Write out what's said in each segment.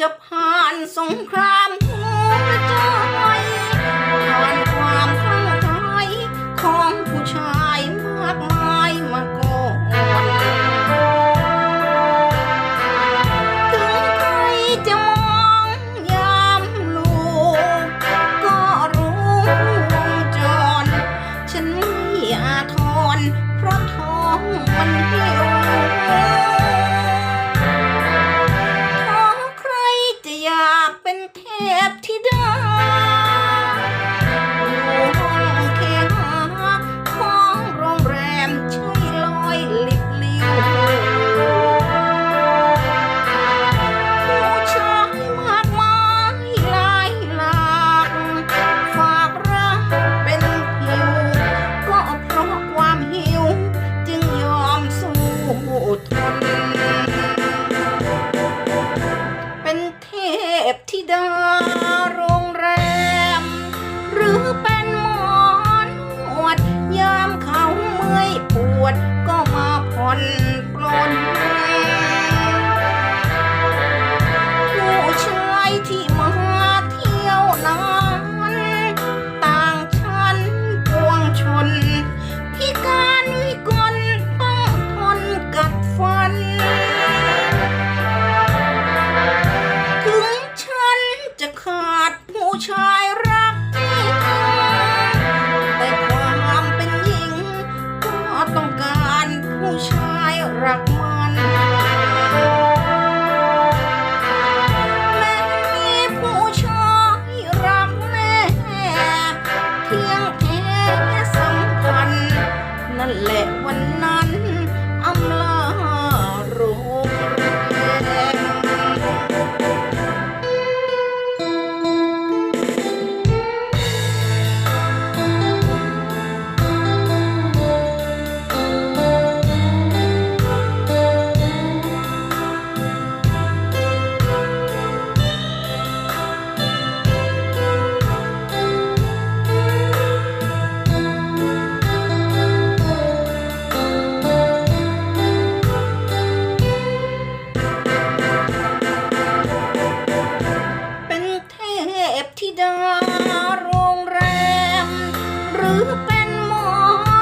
จะผ่านสงครามหัวใจผ่านความข้างใจของผู้ชายมากมายมาก่อนถึงใครจะมองยามลูกก็รู้จร ฉันไม่อาทรเพราะท้องมันเหิว tip. ธิดาโรงแรม หรือเป็นหมอนวด ยามเขาเมื่อยปวดก็มาผ่อน ชายรักแต่ความเป็นหญิง ก็ต้องการผู้ชายรัก บที่ดาโรงแรม หรือเป็นหมอ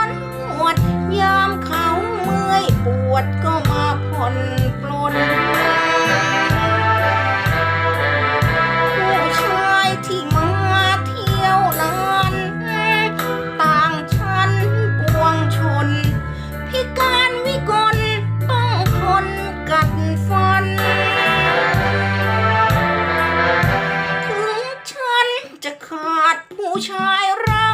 นวดยามเขาเมื่อยปวดก็ จะขาดผู้ชายรัก